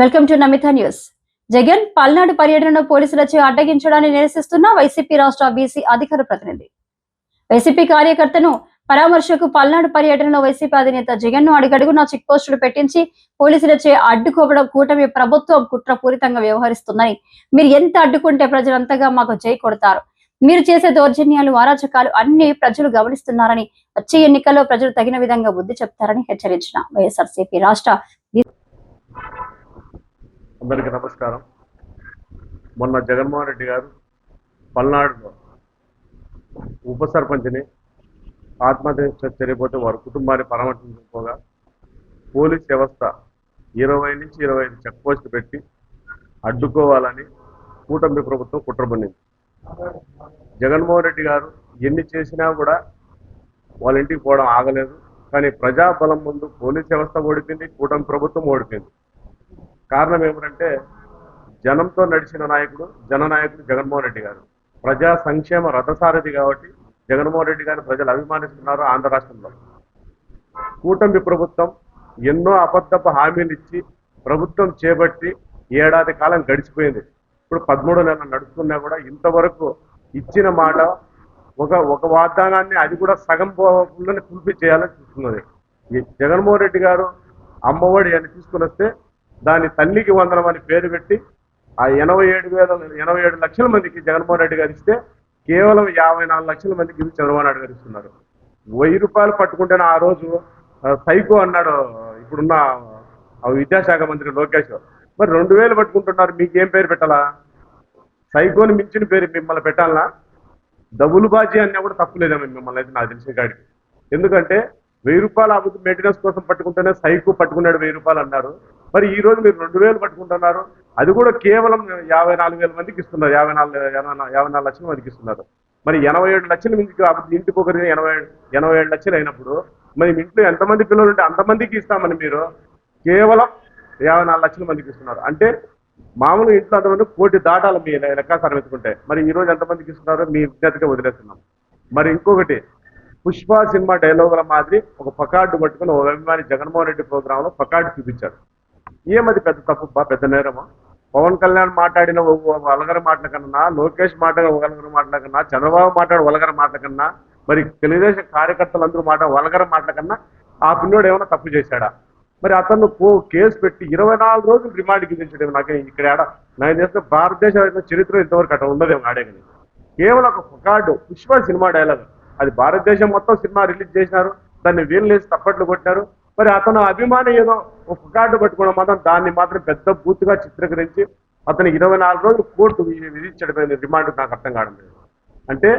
Welcome to Namitha news. Jagan Palnadu పర్యటనను పోలీసులచే అడ్డగించడాన్ని నిరసిస్తున్న YCP రాష్ట్ర బీసీ అధికార ప్రతినిధి. వైసీపీ కార్యకర్తను పరామర్శకు పల్నాడు పర్యటనలో వైసీపీ అధినేత జగన్ను అడుగడుగునా చెక్ పోస్టులు పెట్టించి పోలీసులచే అడ్డుకోవడం కూటమి ప్రభుత్వం కుట్రపూరితంగా వ్యవహరిస్తుందని. మీరు ఎంత అడ్డుకుంటే ప్రజలంతగా మాకు జై కొడతారు. మీరు చేసే దౌర్జన్యాలు అరాచకాలు అన్ని ప్రజలు గమనిస్తున్నారని వచ్చే ఎన్నికల్లో ప్రజలు తగిన విధంగా బుద్ధి చెప్తారని హెచ్చరించిన వైఎస్ఆర్సీపీ రాష్ట్ర అందరికీ నమస్కారం. మొన్న జగన్మోహన్ రెడ్డి గారు పల్నాడులో ఉప సర్పంచ్ని ఆత్మహత్య చనిపోతే వారి కుటుంబాన్ని పరామర్శించకపోగా పోలీస్ వ్యవస్థ ఇరవై నుంచి ఇరవై ఐదు చెక్ పోస్టులు పెట్టి అడ్డుకోవాలని కూటమి ప్రభుత్వం కుట్రబడింది జగన్మోహన్ రెడ్డి గారు ఎన్ని చేసినా కూడా వాళ్ళ ఇంటికి పోవడం ఆగలేదు. కానీ ప్రజాబలం ముందు పోలీస్ వ్యవస్థ ఓడిపోయింది కూటమి ప్రభుత్వం ఓడిపోయింది. కారణం ఏమిటంటే జనంతో నడిచిన నాయకుడు జననాయకుడు జగన్మోహన్ రెడ్డి గారు. ప్రజా సంక్షేమ రథసారథి కాబట్టి జగన్మోహన్ రెడ్డి గారిని ప్రజలు అభిమానిస్తున్నారు ఆంధ్ర రాష్ట్రంలో. కూటమి ప్రభుత్వం ఎన్నో అబద్ధపు హామీలు ఇచ్చి ప్రభుత్వం చేపట్టి ఏడాది కాలం గడిచిపోయింది. ఇప్పుడు పదమూడు నెలలు నడుస్తున్నా కూడా ఇంతవరకు ఇచ్చిన మాట ఒక ఒక వాగ్దానాన్ని అది కూడా సగం పోకుండా కుల్పి చేయాలని చూస్తున్నది. జగన్మోహన్ రెడ్డి గారు అమ్మఒడి అని తీసుకుని వస్తే దాని తల్లికి వందనం అని పేరు పెట్టి ఆ ఎనభై ఏడు వేల ఎనభై ఏడు లక్షల మందికి జగన్మోహన్ రెడ్డి గారు ఇస్తే కేవలం యాభై నాలుగు లక్షల మందికి ఇది చంద్రబాబు నాయుడు గారు ఇస్తున్నారు. వెయ్యి రూపాయలు పట్టుకుంటేనే ఆ రోజు సైకో అన్నాడు ఇప్పుడున్న ఆ విద్యాశాఖ మంత్రి లోకేష్. మరి రెండు వేలు పట్టుకుంటున్నారు మీకు ఏం పేరు పెట్టాలా? సైకోని మించిన పేరు మిమ్మల్ని పెట్టాలనా? డబుల్ బాజీ అన్నా కూడా తప్పులేదేమో మిమ్మల్ని అయితే నాకు తెలిసిన కాడికి. ఎందుకంటే వెయ్యి రూపాయలు అభివృద్ధి మెయింటెనెన్స్ కోసం పట్టుకుంటేనే సైకు పట్టుకున్నాడు వెయ్యి రూపాయలు అన్నారు. మరి ఈ రోజు మీరు రెండు వేలు పట్టుకుంటున్నారు అది కూడా కేవలం యాభై నాలుగు వేల మందికి ఇస్తున్నారు. యాభై నాలుగు యాభై నాలుగు లక్షల మందికి ఇస్తున్నారు. మరి ఎనభై ఏడు లక్షలు మందికి ఇంటికి ఒకరి ఎనభై ఎనభై ఏడు లక్షలు అయినప్పుడు మరి ఇంట్లో ఎంతమంది పిల్లలు ఉంటే అంతమందికి ఇస్తామని మీరు కేవలం యాభై నాలుగు లక్షల మందికి ఇస్తున్నారు. అంటే మామూలు ఇంట్లో అంతమంది కోటి దాటాలి మీ లెక్కాసారం ఎత్తుకుంటే మరి ఈ రోజు ఎంతమందికి ఇస్తున్నారో? మీ విజ్ఞతగా వదిలేస్తున్నాం. మరి ఇంకొకటి పుష్ప సినిమా డైలాగుల మాదిరి ఒక పకార్డు పట్టుకుని ఒక అభిమాని జగన్మోహన్ రెడ్డి ప్రోగ్రాంలో పకార్డు చూపించాడు. ఏమది పెద్ద తప్పు? పెద్ద నేరమా? పవన్ కళ్యాణ్ మాట్లాడిన వలగర మాటల కన్నా లోకేష్ మాట్లాడిన వలగర మాటల కన్నా చంద్రబాబు మాట్లాడిన వలగర మాటల కన్నా మరి తెలుగుదేశం కార్యకర్తలు అందరూ మాట వలగర మాటల కన్నా ఆ పిల్లోడు ఏమైనా తప్పు చేశాడా? మరి అతను కేసు పెట్టి ఇరవై నాలుగు రోజులు రిమాండ్కి విధించడం నాకు ఇక్కడ ఆడ నాకు తెలిసిన భారతదేశం చరిత్ర ఇంతవరకు అట్లా ఉండదేమో ఆడేగని కేవలం ఒక ఫకార్డు పుష్ప సినిమా డైలాగ్ అది భారతదేశం మొత్తం సినిమా రిలీజ్ చేసినారు. దాన్ని వీళ్ళేసి తప్పట్లు కొట్టారు మరి అతను అభిమాని ఏదో ఒక కార్డు పట్టుకున్న మాత్రం దాన్ని మాత్రం పెద్ద బూత్గా చిత్రీకరించి అతను ఇరవై నాలుగు రోజులు కోర్టు విధించడం రిమాండ్ నాకు అర్థం కావడం లేదు. అంటే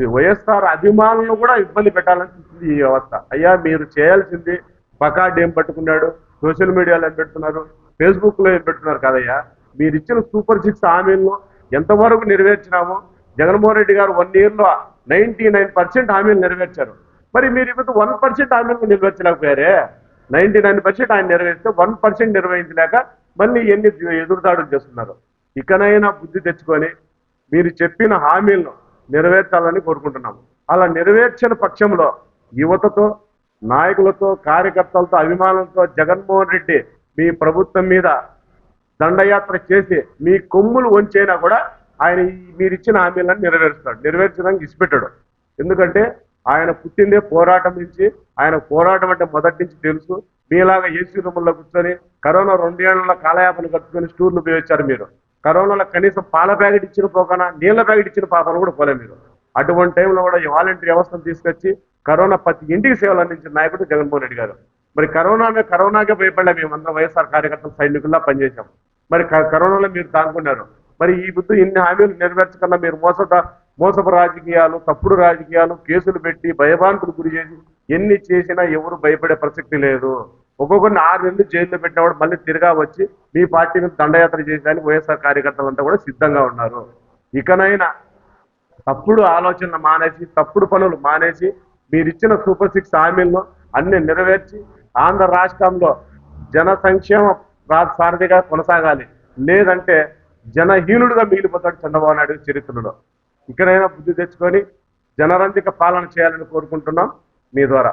ఈ వైఎస్ఆర్ అభిమానులను కూడా ఇబ్బంది పెట్టాలని ఈ వ్యవస్థ. అయ్యా మీరు చేయాల్సింది పకార్డ్ ఏం పట్టుకున్నాడు సోషల్ మీడియాలో ఏం పెడుతున్నారు ఫేస్బుక్లో ఏం పెడుతున్నారు కదయ్యా? మీరు ఇచ్చిన సూపర్ సిక్స్ హామీలను ఎంతవరకు నెరవేర్చినామో జగన్మోహన్ రెడ్డి గారు వన్ ఇయర్లో నైంటీ నైన్టీ నైన్ పర్సెంట్ హామీలు నెరవేర్చారు. మరి మీరు ఇప్పుడు వన్ పర్సెంట్ హామీలు నెరవేర్చలేకపోయారే నైన్టీ నైన్ పర్సెంట్ ఆయన నెరవేరిస్తే వన్ పర్సెంట్ నిర్వహించలేక మళ్ళీ ఎన్ని ఎదురుదాడులు చేస్తున్నారు? ఇకనైనా బుద్ధి తెచ్చుకొని మీరు చెప్పిన హామీలను నెరవేర్చాలని కోరుకుంటున్నాము. అలా నెరవేర్చిన పక్షంలో యువతతో నాయకులతో కార్యకర్తలతో అభిమానులతో జగన్మోహన్ రెడ్డి మీ ప్రభుత్వం మీద దండయాత్ర చేసి మీ కొమ్ములు వంచైనా కూడా ఆయన మీరు ఇచ్చిన హామీలను నెరవేరుస్తాడు. నెరవేర్చడానికి ఇచ్చిపెట్టాడు ఎందుకంటే ఆయన పుట్టిందే పోరాటం నుంచి ఆయన పోరాటం అంటే మొదటి నుంచి తెలుసు. మీలాగా ఏసీ రూముల్లో కూర్చొని కరోనా రెండేళ్ళ కాలయాపలు కట్టుకొని స్టూర్లు ఉపయోగించారు మీరు. కరోనాలో కనీసం పాల ప్యాకెట్ ఇచ్చిన పోకనా నీళ్ళ ప్యాకెట్ ఇచ్చిన పాపను కూడా పోలే మీరు. అటువంటి టైంలో కూడా ఈ వాలంటీర్ వ్యవస్థను తీసుకొచ్చి కరోనా ప్రతి ఇంటికి సేవలు అందించిన నాయకుడు జగన్మోహన్ రెడ్డి గారు. మరి కరోనా కరోనాకే భయపడలే మేమందరం వైఎస్ఆర్ కార్యకర్తలు సైనికుల్లా పనిచేశాం. మరి కరోనాలో మీరు దానుకున్నారు మరి ఈ బుద్ధి ఇన్ని హామీలు నెరవేర్చకుండా మీరు మోసట మోసపు రాజకీయాలు తప్పుడు రాజకీయాలు కేసులు పెట్టి భయభాంతులు గురి చేసి ఎన్ని చేసినా ఎవరు భయపడే ప్రసక్తి లేదు. ఒక్కొక్కరిని ఆరు నెలలు జైల్లో పెట్టినప్పుడు మళ్ళీ తిరిగా వచ్చి మీ పార్టీని దండయాత్ర చేయడానికి వైఎస్ఆర్ కార్యకర్తలంతా కూడా సిద్ధంగా ఉన్నారు. ఇకనైనా తప్పుడు ఆలోచనలు మానేసి తప్పుడు పనులు మానేసి మీరిచ్చిన సూపర్ సిక్స్ హామీలను అన్ని నెరవేర్చి ఆంధ్ర రాష్ట్రంలో జన సంక్షేమ సారథిగా కొనసాగాలి. లేదంటే జనహీనుడుగా మిగిలిపోతాడు చంద్రబాబు నాయుడు చరిత్రలో. ఇకనైనా బుద్ధి తెచ్చుకొని జనరంజక పాలన చేయాలని కోరుకుంటున్నాం మీ ద్వారా.